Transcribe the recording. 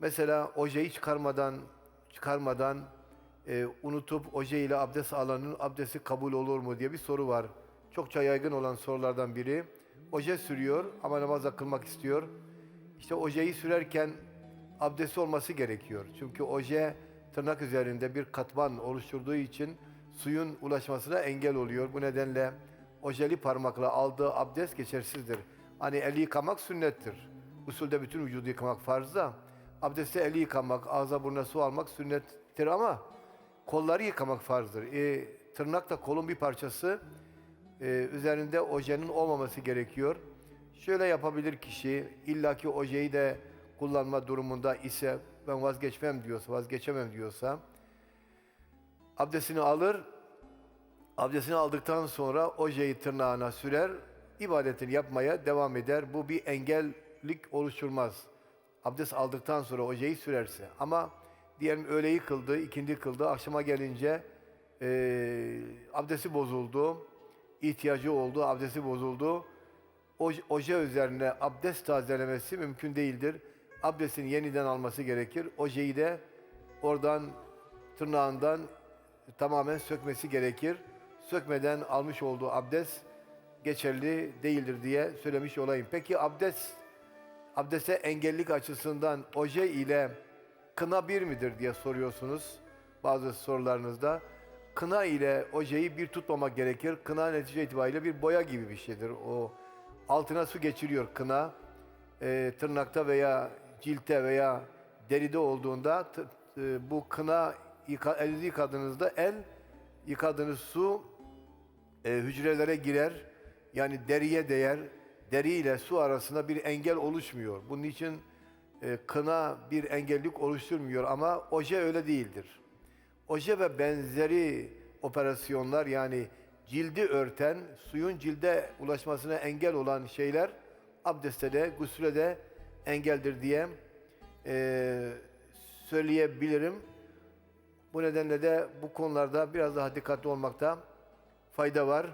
Mesela ojeyi çıkarmadan çıkarmadan e, unutup oje ile abdest alanın abdesti kabul olur mu diye bir soru var. Çokça yaygın olan sorulardan biri. Oje sürüyor ama namaz kılmak istiyor. İşte ojeyi sürerken abdesti olması gerekiyor. Çünkü oje tırnak üzerinde bir katman oluşturduğu için suyun ulaşmasına engel oluyor. Bu nedenle ojeli parmakla aldığı abdest geçersizdir. Hani eli yıkamak sünnettir. Usulde bütün vücudu yıkamak farz da abdestte eli yıkamak, ağza burnuna su almak sünnettir ama kolları yıkamak farzdır. E, tırnak da kolun bir parçası. E, üzerinde ojenin olmaması gerekiyor. Şöyle yapabilir kişi, illaki ojeyi de kullanma durumunda ise ben vazgeçmem diyorsa, vazgeçemem diyorsa abdestini alır, abdestini aldıktan sonra ojeyi tırnağına sürer, ibadetini yapmaya devam eder. Bu bir engellik oluşturmaz. Abdest aldıktan sonra ojeyi sürerse. Ama diyelim öğleyi kıldı, ikindi kıldı, akşama gelince eee abdesti bozuldu, ihtiyacı oldu, abdesti bozuldu. Oj- Oje üzerine abdest tazelemesi mümkün değildir. Abdestini yeniden alması gerekir. Ojeyi de oradan tırnağından tamamen sökmesi gerekir. Sökmeden almış olduğu abdest geçerli değildir diye söylemiş olayım. Peki abdest abdeste engellik açısından oje ile kına bir midir diye soruyorsunuz bazı sorularınızda. Kına ile ojeyi bir tutmamak gerekir. Kına netice itibariyle bir boya gibi bir şeydir. O altına su geçiriyor kına. Ee, tırnakta veya cilte veya deride olduğunda e, bu kına yıka, elinizi yıkadığınızda el yıkadığınız su e, hücrelere girer. Yani deriye değer. Deri ile su arasında bir engel oluşmuyor. Bunun için e, kına bir engellik oluşturmuyor ama oje öyle değildir. Oje ve benzeri operasyonlar yani cildi örten, suyun cilde ulaşmasına engel olan şeyler abdeste de, gusüle de engeldir diye e, söyleyebilirim. Bu nedenle de bu konularda biraz daha dikkatli olmakta fayda var.